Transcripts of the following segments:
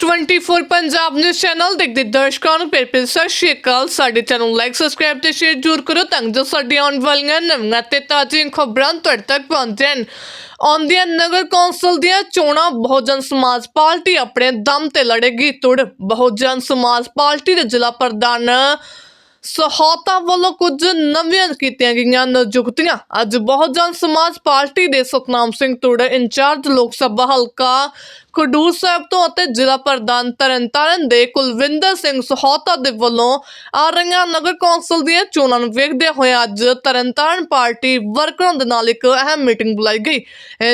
X24 Punjab news channel ਦੇਖਦੇ ਦਰਸ਼ਕਾਂ ਨੂੰ। ਪਿਆਰ ਭਰੀ ਸਤਿ ਸ਼੍ਰੀ ਅਕਾਲ। ਸਾਡੇ ਚੈਨਲ ਨੂੰ ਲਾਈਕ ਸਬਸਕ੍ਰਾਈਬ ਤੇ ਸ਼ੇਅਰ ਜ਼ਰੂਰ ਕਰੋ ਤਾਂ ਜੋ ਸਾਡੀਆਂ ਆਉਣ ਵਾਲੀਆਂ ਨਵੀਆਂ ਤੇ ਤਾਜ਼ੀਆਂ ਖਬਰਾਂ ਤੁਹਾਡੇ ਤੱਕ ਪਹੁੰਚਣ ਆਉਂਦੀਆਂ ਨਗਰ ਕੌਂਸਲ ਦੀਆਂ ਚੋਣਾਂ, ਬਹੁਜਨ ਸਮਾਜ ਪਾਰਟੀ ਆਪਣੇ ਦਮ ਤੇ ਲੜੇਗੀ ਤੁੜ। ਬਹੁਜਨ ਸਮਾਜ ਪਾਰਟੀ ਦੇ ਜ਼ਿਲ੍ਹਾ ਪ੍ਰਧਾਨ ਸਹੌਤਾ ਵੱਲੋਂ ਕੁਝ ਨਵੀਆਂ ਕੀਤੀਆਂ ਗਈਆਂ ਨਿਯੁਕਤੀਆਂ। ਅੱਜ ਬਹੁਜਨ ਸਮਾਜ ਪਾਰਟੀ ਦੇ ਸਤਨਾਮ ਸਿੰਘ ਤੁੜ, ਇੰਚਾਰਜ ਲੋਕ ਸਭਾ ਹਲਕਾ ਖਡੂਰ ਸਾਹਿਬ ਤੋਂ ਅਤੇ ਜ਼ਿਲ੍ਹਾ ਪ੍ਰਧਾਨ ਤਰਨਤਾਰਨ ਦੇ ਕੁਲਵਿੰਦਰ ਸਿੰਘ ਸਹੌਤਾ ਦੇ ਵੱਲੋਂ ਆ ਰਹੀਆਂ ਨਗਰ ਕੌਂਸਲ ਦੀਆਂ ਚੋਣਾਂ ਨੂੰ ਵੇਖਦੇ ਹੋਏ ਅੱਜ ਤਰਨਤਾਰਨ ਪਾਰਟੀ ਵਰਕਰਾਂ ਦੇ ਨਾਲ ਇੱਕ ਅਹਿਮ ਮੀਟਿੰਗ ਬੁਲਾਈ ਗਈ।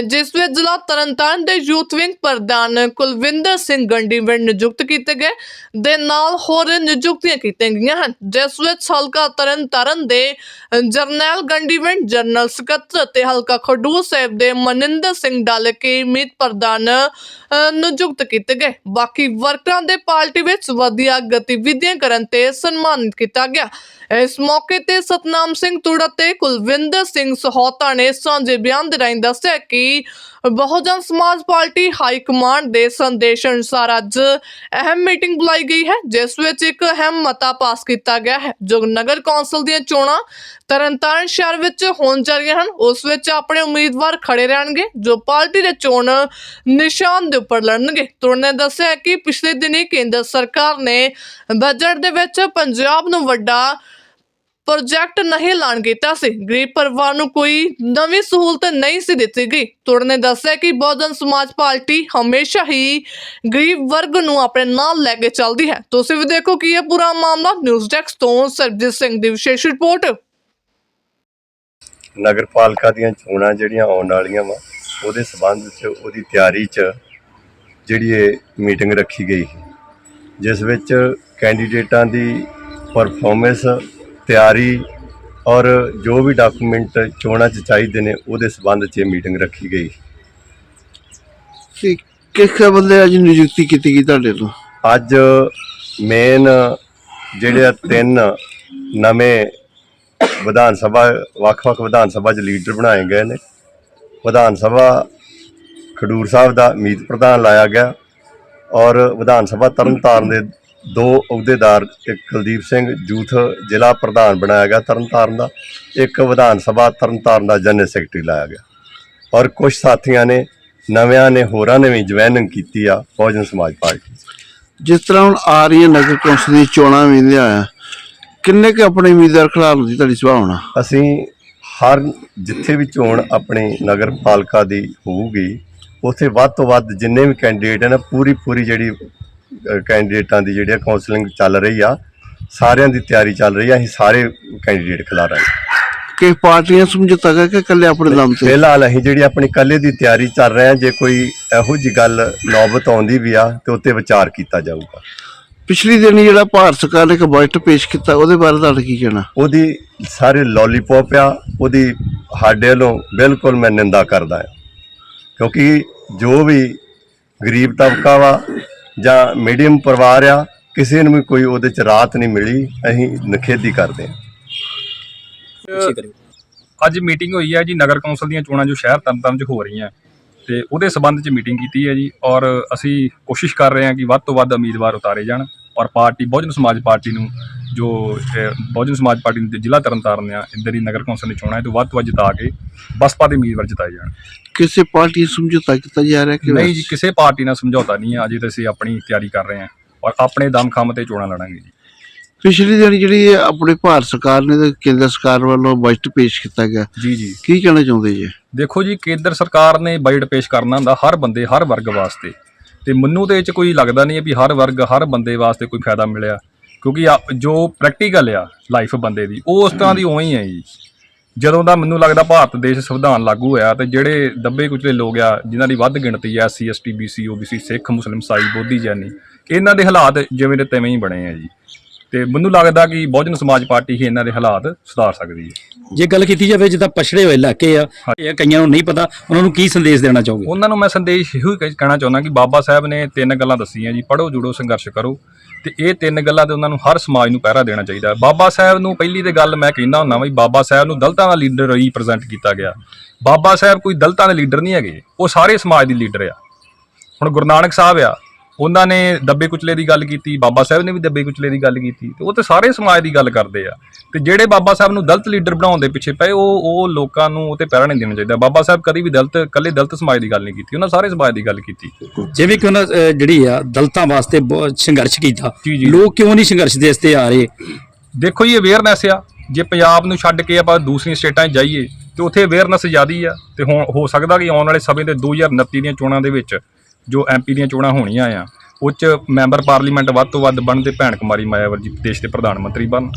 ਜਿਸ ਵਿੱਚ ਜ਼ਿਲ੍ਹਾ ਤਰਨਤਾਰਨ ਦੇ ਯੂਥ ਵਿੰਗ ਪ੍ਰਧਾਨ ਕੁਲਵਿੰਦਰ ਸਿੰਘ ਗੰਡੀਵਿੰਡ ਨਿਯੁਕਤ ਕੀਤੇ ਗਏ, ਦੇ ਨਾਲ ਹੋਰ ਨਿਯੁਕਤੀਆਂ ਕੀਤੀਆਂ ਗਈਆਂ ਹਨ। ਜਿਸ ਵਿੱਚ ਹਲਕਾ ਤਰਨਤਾਰਨ ਦੇ ਜਰਨੈਲ ਗੰਡੀਵਿੰਡ ਜਨਰਲ ਸਕੱਤਰ ਅਤੇ ਹਲਕਾ ਖਡੂਰ ਸਾਹਿਬ ਦੇ ਮਨਿੰਦਰ ਸਿੰਘ ਡਾਲਕੇ, ਮੀਤ ਪ੍ਰਧਾਨ ਨਿਯੁਕਤ ਕੀਤੇ ਗਏ। ਬਾਕੀ ਵਰਕਰਾਂ ਦੇ ਪਾਰਟੀ ਵਿੱਚ ਵਧੀਆ ਗਤੀਵਿਧੀਆਂ ਕਰਨ ਤੇ ਸਨਮਾਨਿਤ ਕੀਤਾ ਗਿਆ। ਇਸ ਮੌਕੇ ਤੇ ਸਤਨਾਮ ਸਿੰਘ ਤੁੜਾ ਤੇ ਕੁਲਵਿੰਦਰ ਸਿੰਘ ਸਹੋਤਾ ਨੇ ਸਾਂਝੇ ਬਿਆਨ ਦੇ ਰਾਹੀਂ ਦੱਸਿਆ ਕਿ ਬਹੁਜਨ ਸਮਾਜ ਪਾਰਟੀ ਹਾਈ ਕਮਾਂਡ ਦੇ ਸੰਦੇਸ਼ ਅਨੁਸਾਰ ਅੱਜ ਅਹਿਮ ਮੀਟਿੰਗ ਬੁਲਾਈ ਗਈ ਹੈ, ਜਿਸ ਵਿੱਚ ਇੱਕ ਅਹਿਮ ਮਤਾ ਪਾਸ ਕੀਤਾ ਗਿਆ ਹੈ, ਜੋ ਨਗਰ ਕੌਂਸਲ ਦੀਆਂ ਚੋਣਾਂ ਤਰਨਤਾਰਨ ਸ਼ਹਿਰ ਵਿੱਚ ਹੋਣ ਜਾ ਰਹੀਆਂ ਹਨ। ਉਸ ਵਿੱਚ ਆਪਣੇ ਉਮੀਦਵਾਰ ਖੜੇ ਰਹਿਣਗੇ, ਜੋ ਪਾਰਟੀ ਦੇ ਚੋਣ ਨਿਸ਼ਾਨ ਦੇ ਉੱਪਰ ਲੜਨਗੇ। ਤੁਰ ਨੇ ਦੱਸਿਆ ਕਿ ਪਿਛਲੇ ਦਿਨੀ ਕੇਂਦਰ ਸਰਕਾਰ ਨੇ ਬਜਟ ਦੇ ਵਿੱਚ ਪੰਜਾਬ ਨੂੰ ਵੱਡਾ ਪ੍ਰੋਜੈਕਟ ਨਹੀਂ ਐਲਾਨ ਕੀਤਾ ਸੀ। ਗਰੀਬ ਪਰਿਵਾਰ ਨੂੰ ਕੋਈ ਨਵੀਂ ਸਹੂਲਤ ਨਹੀਂ ਸੀ ਦਿੱਤੀ ਗਈ। ਤੁਰ ਨੇ ਦੱਸਿਆ ਕਿ ਬਹੁਜਨ ਸਮਾਜ ਪਾਰਟੀ ਹਮੇਸ਼ਾ ਹੀ ਗਰੀਬ ਵਰਗ ਨੂੰ ਆਪਣੇ ਨਾਲ ਲੈ ਕੇ ਚੱਲਦੀ ਹੈ। ਤੁਸੀਂ ਵੀ ਦੇਖੋ ਕਿ ਇਹ ਪੂਰਾ ਮਾਮਲਾ। ਨਿਊਜ਼ ਡੈਸਕ ਤੋਂ ਸਰਬਜੀਤ ਸਿੰਘ ਦੀ ਵਿਸ਼ੇਸ਼ ਰਿਪੋਰਟ। ਨਗਰਪਾਲਿਕਾ ਦੀਆਂ ਚੋਣਾਂ ਜਿਹੜੀਆਂ ਆਉਣ ਵਾਲੀਆਂ ਵਾ, ਉਹਦੇ ਸਬੰਧ 'ਚ ਉਹਦੀ ਤਿਆਰੀ 'ਚ ਜਿਹੜੀ ਇਹ ਮੀਟਿੰਗ ਰੱਖੀ ਗਈ ਜਿਸ ਵਿੱਚ ਕੈਂਡੀਡੇਟਾਂ ਦੀ ਪਰਫਾਰਮੈਂਸ ਤਿਆਰੀ ਔਰ ਜੋ ਵੀ ਡਾਕੂਮੈਂਟ ਚੋਣਾਂ 'ਚ ਚਾਹੀਦੇ ਨੇ ਉਹਦੇ ਸਬੰਧ 'ਚ ਮੀਟਿੰਗ ਰੱਖੀ ਗਈ। ਕਿ ਕਿਸ ਬੰਦੇ ਅੱਜ ਨਿਯੁਕਤੀ ਕੀਤੀ ਗਈ ਤੁਹਾਡੇ ਤੋਂ? ਅੱਜ ਮੇਨ ਜਿਹੜੇ ਤਿੰਨ ਨਵੇਂ ਵਿਧਾਨ ਸਭਾ ਵੱਖ-ਵੱਖ ਵਿਧਾਨ ਸਭਾ 'ਚ ਲੀਡਰ ਬਣਾਏ ਗਏ ਨੇ। ਵਿਧਾਨ ਸਭਾ ਖਡੂਰ ਸਾਹਿਬ ਦਾ ਮੀਤ ਪ੍ਰਧਾਨ ਲਾਇਆ ਗਿਆ ਔਰ ਵਿਧਾਨ ਸਭਾ ਤਰਨਤਾਰਨ ਦੇ ਦੋ ਅਹੁਦੇਦਾਰ ਇੱਕ ਕੁਲਦੀਪ ਸਿੰਘ ਜੂਥ ਜ਼ਿਲ੍ਹਾ ਪ੍ਰਧਾਨ ਬਣਾਇਆ ਗਿਆ ਤਰਨਤਾਰਨ ਦਾ ਇੱਕ ਵਿਧਾਨ ਸਭਾ ਤਰਨਤਾਰਨ ਦਾ ਜਨਰਲ ਸੈਕਟਰੀ ਲਾਇਆ ਗਿਆ। ਔਰ ਕੁਝ ਸਾਥੀਆਂ ਨੇ ਨਵਿਆਂ ਨੇ ਹੋਰਾਂ ਨੇ ਵੀ ਜੁਆਇਨਿੰਗ ਕੀਤੀ ਆ ਬਹੁਜਨ ਸਮਾਜ ਪਾਰਟੀ ਜਿਸ ਤਰ੍ਹਾਂ ਹੁਣ ਆ ਰਹੀਆਂ ਨਗਰ ਕੌਂਸਲ ਦੀਆਂ ਚੋਣਾਂ ਵੀ ਆ ਕਿੰਨੇ ਕੁ ਆਪਣੇ ਉਮੀਦਵਾਰ ਖਿਲਾਫ ਦੀ ਤੁਹਾਡੀ ਸੁਭਾਵਨਾ ਅਸੀਂ ਹਰ ਜਿੱਥੇ ਵੀ ਚੋਣ ਆਪਣੀ ਨਗਰ ਪਾਲਿਕਾ ਦੀ ਹੋਊਗੀ ਉੱਥੇ ਵੱਧ ਤੋਂ ਵੱਧ ਜਿੰਨੇ ਵੀ ਕੈਂਡੀਡੇਟ ਹਨ ਪੂਰੀ ਪੂਰੀ ਜਿਹੜੀ ਕੈਂਡੀਡੇਟਾਂ ਦੀ ਜਿਹੜੀ ਕਾਉਂਸਲਿੰਗ ਚੱਲ ਰਹੀ ਆ ਸਾਰਿਆਂ ਦੀ ਤਿਆਰੀ ਚੱਲ ਰਹੀ ਆ ਅਸੀਂ ਸਾਰੇ ਕੈਂਡੀਡੇਟ ਖਿਲਾ ਰਹੇ ਕਿ ਪਾਰਟੀਆਂ ਸਮਝੌਤਾ ਕਰਕੇ ਇਕੱਲੇ ਆਪਣੇ ਦਮ ਤੇ? ਫਿਲਹਾਲ ਅਸੀਂ ਜਿਹੜੀ ਆਪਣੀ ਕੱਲੇ ਦੀ ਤਿਆਰੀ ਚੱਲ ਰਹੇ ਹਾਂ ਜੇ ਕੋਈ ਇਹੋ ਜੀ ਗੱਲ ਨੌਬਤ ਆਉਂਦੀ ਵੀ ਆ ਤੇ ਉੱਤੇ ਵਿਚਾਰ ਕੀਤਾ ਜਾਊਗਾ। ਪਿਛਲੀ ਦਿਨ ਜਿਹੜਾ ਭਾਰਤ ਸਰਕਾਰ ਨੇ ਇੱਕ ਬਜਟ ਪੇਸ਼ ਕੀਤਾ ਉਹਦੇ ਬਾਰੇ ਤੁਹਾਡਾ ਕੀ ਕਹਿਣਾ? ਉਹਦੀ ਸਾਰੇ ਲੋਲੀਪੌਪ ਆ ਉਹਦੀ ਸਾਡੇ ਵੱਲੋਂ ਬਿਲਕੁਲ ਮੈਂ ਨਿੰਦਾ ਕਰਦਾ ਹਾਂ ਕਿਉਂਕਿ ਜੋ ਵੀ ਗਰੀਬ ਤਬਕਾ ਵਾ ਜਾਂ ਮੀਡੀਅਮ ਪਰਿਵਾਰ ਆ ਕਿਸੇ ਨੂੰ ਵੀ ਕੋਈ ਉਹਦੇ ਚ ਰਾਹਤ ਨਹੀਂ ਮਿਲੀ ਅਸੀਂ ਨਖੇਦੀ ਕਰਦੇ ਹਾਂ। ਅੱਜ ਮੀਟਿੰਗ ਹੋਈ ਹੈ ਜੀ ਨਗਰ ਕੌਂਸਲ ਦੀਆਂ ਚੋਣਾਂ ਜੋ ਸ਼ਹਿਰ ਤਰਨਤਾਰਨ 'ਚ ਹੋ ਰਹੀਆਂ। ਤੇ ਉਹਦੇ ਸਬੰਧ 'ਚ ਮੀਟਿੰਗ ਕੀਤੀ ਹੈ ਜੀ ਔਰ ਅਸੀਂ ਕੋਸ਼ਿਸ਼ ਕਰ ਰਹੇ ਹਾਂ ਕਿ ਵੱਧ ਤੋਂ ਵੱਧ ਉਮੀਦਵਾਰ ਉਤਾਰੇ ਜਾਣ ਔਰ ਪਾਰਟੀ ਬਹੁਜਨ ਸਮਾਜ ਪਾਰਟੀ ਨੂੰ ਜੋ ਬਹੁਜਨ ਸਮਾਜ ਪਾਰਟੀ ਦੇ ਜ਼ਿਲ੍ਹਾ ਤਰਨਤਾਰਨ ਆ ਇੱਧਰ ਦੀ ਨਗਰ ਕੌਂਸਲ ਦੀ ਚੋਣਾਂ ਹੈ ਤੋਂ ਵੱਧ ਤੋਂ ਵੱਧ ਜਿਤਾ ਕੇ ਬਸਪਾ ਦੇ ਉਮੀਦਵਾਰ ਜਿਤਾਏ ਜਾਣ। ਕਿਸੇ ਪਾਰਟੀ ਨਾਲ ਸਮਝੌਤਾ ਕੀਤਾ ਜਾ ਰਿਹਾ ਕਿ ਨਹੀਂ ਜੀ ਕਿਸੇ ਪਾਰਟੀ ਨਾਲ ਸਮਝੌਤਾ ਨਹੀਂ ਹੈ ਅਜੇ ਤਾਂ ਅਸੀਂ ਆਪਣੀ ਤਿਆਰੀ ਕਰ ਰਹੇ ਹਾਂ ਔਰ ਆਪਣੇ ਦਮ ਖੰਮ ਤੇ ਚੋਣਾਂ ਲੜਾਂਗੇ ਜੀ। ਪਿਛਲੀ ਦਿਨ ਜਿਹੜੀ ਆਪਣੇ ਭਾਰਤ ਸਰਕਾਰ ਨੇ ਤੇ ਕੇਂਦਰ ਸਰਕਾਰ ਵੱਲੋਂ ਬਜਟ ਪੇਸ਼ ਕੀਤਾ ਗਿਆ ਜੀ ਜੀ। ਕੀ ਕਹਿਣਾ ਚਾਹੁੰਦੇ ਜੀ? ਦੇਖੋ ਜੀ ਕੇਂਦਰ ਸਰਕਾਰ ਨੇ ਬਜਟ ਪੇਸ਼ ਕਰਨਾ ਹੁੰਦਾ ਹਰ ਬੰਦੇ ਹਰ ਵਰਗ ਵਾਸਤੇ। ਤੇ ਮੈਨੂੰ ਤੇ ਇਹ ਚ ਕੋਈ ਲੱਗਦਾ ਨਹੀਂ ਹੈ ਵੀ ਹਰ ਵਰਗ ਹਰ ਬੰਦੇ ਵਾਸਤੇ ਕੋਈ ਫਾਇਦਾ ਮਿਲਿਆ। ਕਿਉਂਕਿ ਆ- ਜੋ ਪ੍ਰੈਕਟੀਕਲ ਆ ਲਾਈਫ ਬੰਦੇ ਦੀ ਉਹ ਉਸ ਤਰ੍ਹਾਂ ਦੀ ਉਵੇਂ ਹੀ ਹੈ ਜੀ। ਜਦੋਂ ਦਾ ਮੈਨੂੰ ਲੱਗਦਾ ਭਾਰਤ ਦੇਸ਼ ਸੰਵਿਧਾਨ ਲਾਗੂ ਹੋਇਆ ਤੇ ਜਿਹੜੇ ਦੱਬੇ ਕੁਚਲੇ ਲੋਕ ਆ ਜਿਨ੍ਹਾਂ ਦੀ ਵੱਧ ਗਿਣਤੀ ਆ ਸੀ ST BC OBC Sikh Muslim ਸਾਈ ਬੋਧੀ ਜੈਨੀ ਇਹਨਾਂ ਦੇ ਹਾਲਾਤ ਜਿਵੇਂ ਦੇ ਤਿਵੇਂ ਹੀ ਬਣੇ ਆ ਜੀ। ਤੇ ਮੈਨੂੰ ਲੱਗਦਾ ਕਿ ਬਹੁਜਨ ਸਮਾਜ ਪਾਰਟੀ ਹੀ ਇਹਨਾਂ ਦੇ ਹਾਲਾਤ ਸੁਧਾਰ ਸਕਦੀ ਹੈ। ਜੇ ਗੱਲ ਕੀਤੀ ਜਾਵੇ ਜਿੱਦਾਂ ਪਛੜੇ ਹੋਏ ਇਲਾਕੇ ਆ ਇਹ ਕਈਆਂ ਨੂੰ ਨਹੀਂ ਪਤਾ ਉਹਨਾਂ ਨੂੰ ਕੀ ਸੰਦੇਸ਼ ਦੇਣਾ ਚਾਹੋਗੇ? ਉਹਨਾਂ ਨੂੰ ਮੈਂ ਸੰਦੇਸ਼ ਇਹੋ ਹੀ ਕਹਿ- ਕਹਿਣਾ ਚਾਹੁੰਦਾ ਕਿ ਬਾਬਾ ਸਾਹਿਬ ਨੇ ਤਿੰਨ ਗੱਲਾਂ ਦੱਸੀਆਂ ਜੀ ਪੜੋ ਜੁੜੋ ਸੰਘਰਸ਼ ਕਰੋ। ਤੇ ਇਹ ਤਿੰਨ ਗੱਲਾਂ ਤੇ ਉਹਨਾਂ ਨੂੰ ਹਰ ਸਮਾਜ ਨੂੰ ਪਹਿਰਾ ਦੇਣਾ ਚਾਹੀਦਾ। ਹੈ ਬਾਬਾ ਸਾਹਿਬ ਨੂੰ ਪਹਿਲੀ ਤੇ ਗੱਲ ਮੈਂ ਕਹਿੰਦਾ ਹੁੰਦਾ ਵੀ ਬਾਬਾ ਸਾਹਿਬ ਨੂੰ ਦਲਤਾਂ ਦਾ ਲੀਡਰ ਰਿਪਰੈਜ਼ੈਂਟ ਕੀਤਾ ਗਿਆ। ਬਾਬਾ ਸਾਹਿਬ ਕੋਈ ਦਲਤਾਂ ਦੇ ਲੀਡਰ ਨਹੀਂ ਹੈਗੇ, ਉਹ ਸਾਰੇ ਸਮਾਜ ਦੇ ਲੀਡਰ ਆ। ਹੁਣ ਗੁਰੂ ਨਾਨਕ ਸਾਹਿਬ ਆ ਉਹਨਾਂ ਨੇ ਦੱਬੇ ਕੁਚਲੇ ਦੀ ਗੱਲ ਕੀਤੀ ਬਾਬਾ ਸਾਹਿਬ ਨੇ ਵੀ ਦੱਬੇ ਕੁਚਲੇ ਦੀ ਗੱਲ ਕੀਤੀ ਤੇ ਉਹ ਤੇ ਸਾਰੇ ਸਮਾਜ ਦੀ ਗੱਲ ਕਰਦੇ ਆ। ਤੇ ਜਿਹੜੇ ਬਾਬਾ ਸਾਹਿਬ ਨੂੰ ਦਲਿਤ ਲੀਡਰ ਬਣਾਉਣ ਦੇ ਪਿੱਛੇ ਪਏ ਉਹ ਉਹ ਲੋਕਾਂ ਨੂੰ ਉਹ ਤੇ ਪਹਿਰਾ ਨਹੀਂ ਦੇਣਾ ਚਾਹੀਦਾ। ਬਾਬਾ ਸਾਹਿਬ ਕਦੀ ਵੀ ਦਲਿਤ ਇਕੱਲੇ ਦਲਿਤ ਸਮਾਜ ਦੀ ਗੱਲ ਨਹੀਂ ਕੀਤੀ ਉਹਨਾਂ ਸਾਰੇ ਸਮਾਜ ਦੀ ਗੱਲ ਕੀਤੀ। ਜਿਵੇਂ ਕਿ ਉਹਨਾਂ ਜਿਹੜੀ ਆ ਦਲਤਾਂ ਵਾਸਤੇ ਸੰਘਰਸ਼ ਕੀਤਾ। ਲੋਕ ਕਿਉਂ ਨਹੀਂ ਸੰਘਰਸ਼ ਦੇ ਰਸਤੇ ਆ ਰਹੇ? ਦੇਖੋ ਜੀ ਅਵੇਅਰਨੈਸ ਆ। ਜੇ ਪੰਜਾਬ ਨੂੰ ਛੱਡ ਕੇ ਆਪਾਂ ਦੂਸਰੀਆਂ ਸਟੇਟਾਂ 'ਚ ਜਾਈਏ ਤੇ ਉੱਥੇ ਅਵੇਅਰਨੈਸ ਜ਼ਿਆਦੀ ਆ। ਤੇ ਹੁਣ ਹੋ ਸਕਦਾ ਕਿ ਆਉਣ ਵਾਲੇ ਸਮੇਂ ਦੇ 2029 ਦੀਆਂ ਚੋਣਾਂ ਦੇ ਵਿੱਚ ਜੋ ਐਮਪੀ ਦੀਆਂ ਚੋਣਾਂ ਹੋਣੀਆਂ ਆ, ਉਹ 'ਚ ਮੈਂਬਰ ਪਾਰਲੀਮੈਂਟ ਵੱਧ ਤੋਂ ਵੱਧ ਬਣਨ ਤੇ ਭੈਣ ਕੁਮਾਰੀ ਮਾਇਆਵਰ ਜੀ ਦੇਸ਼ ਦੇ ਪ੍ਰਧਾਨ ਮੰਤਰੀ ਬਣ